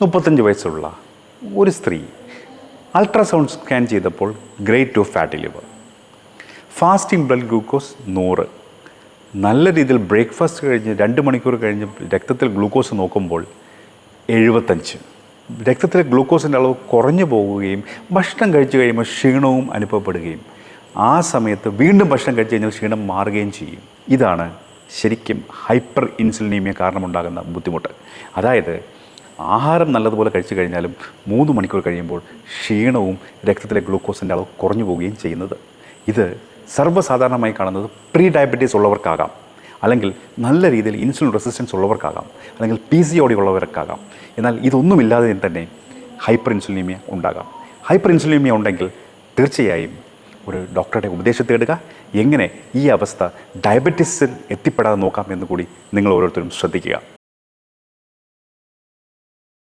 മുപ്പത്തഞ്ച് വയസ്സുള്ള ഒരു സ്ത്രീ അൾട്രാസൗണ്ട് സ്കാൻ ചെയ്തപ്പോൾ grade two fatty liver. Fasting blood glucose നൂറ്. നല്ല രീതിയിൽ ബ്രേക്ക്ഫാസ്റ്റ് കഴിഞ്ഞ് രണ്ട് മണിക്കൂർ കഴിഞ്ഞ് രക്തത്തിൽ ഗ്ലൂക്കോസ് നോക്കുമ്പോൾ എഴുപത്തഞ്ച്. രക്തത്തിലെ ഗ്ലൂക്കോസിന്റെ അളവ് കുറഞ്ഞു പോവുകയും ഭക്ഷണം കഴിച്ചു കഴിയുമ്പോൾ ക്ഷീണവും അനുഭവപ്പെടുകയും ആ സമയത്ത് വീണ്ടും ഭക്ഷണം കഴിച്ചു കഴിഞ്ഞാൽ ക്ഷീണം മാറുകയും ചെയ്യും. ഇതാണ് ശരിക്കും ഹൈപ്പർ ഇൻസുലിനീമിയ കാരണമുണ്ടാകുന്ന ബുദ്ധിമുട്ട്. അതായത് ആഹാരം നല്ലതുപോലെ കഴിച്ചു കഴിഞ്ഞാലും മൂന്ന് മണിക്കൂർ കഴിയുമ്പോൾ ക്ഷീണവും രക്തത്തിലെ ഗ്ലൂക്കോസിന്റെ അളവ് കുറഞ്ഞു പോവുകയും ചെയ്യുന്നത്. ഇത് സർവസാധാരണമായി കാണുന്നത് പ്രീ ഡയബറ്റീസ് ഉള്ളവർക്കാകാം. അല്ലെങ്കിൽ നല്ല രീതിയിൽ ഇൻസുലിൻ റെസിസ്റ്റൻസ് ഉള്ളവർക്കാകാം. അല്ലെങ്കിൽ പി സി ഓടി ഉള്ളവർക്കാകാം. എന്നാൽ ഇതൊന്നുമില്ലാതെ തന്നെ ഹൈപ്പർ ഇൻസുലിനീമിയ ഉണ്ടാകാം. ഹൈപ്പർ ഇൻസുലിനീമിയ ഉണ്ടെങ്കിൽ തീർച്ചയായും ഒരു ഡോക്ടറുടെ ഉപദേശം തേടുക. എങ്ങനെ ഈ അവസ്ഥ ഡയബറ്റീസിൽ എത്തിപ്പെടാതെ നോക്കാം എന്ന് കൂടി നിങ്ങൾ ഓരോരുത്തരും ശ്രദ്ധിക്കുക.